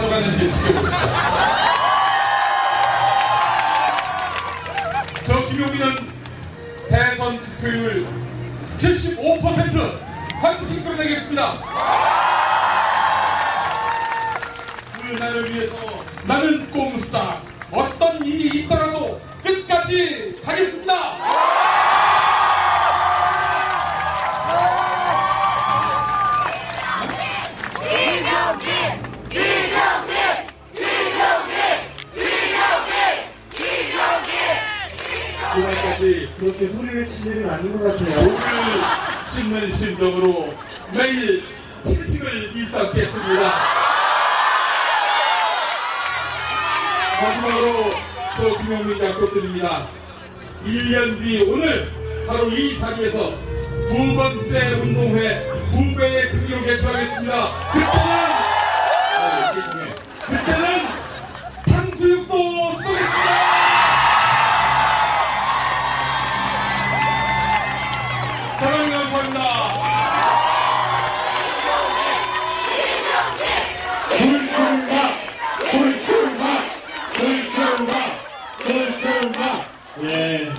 가져가는지 지켜보시죠. 저 김용민은 대선 득표율 75% 반드시 끌어내겠습니다. 그 나를 위해서 나는 꼼수다. 어떤 일이 있더라도 끝까지 하겠습니다. 그날까지 그렇게 소리를 칠 일은 아닌 것 같아요. 독을 씹는 심정으로 매일 채식을 일삼겠습니다. 마지막으로 저 김용민 약속드립니다. 1년 뒤 오늘 바로 이 자리에서 두 번째 운동회 두 배의 크기로 개최하겠습니다. 그때는 선거입니다. 불출마, 불출마, 불출마, 불출마. 예.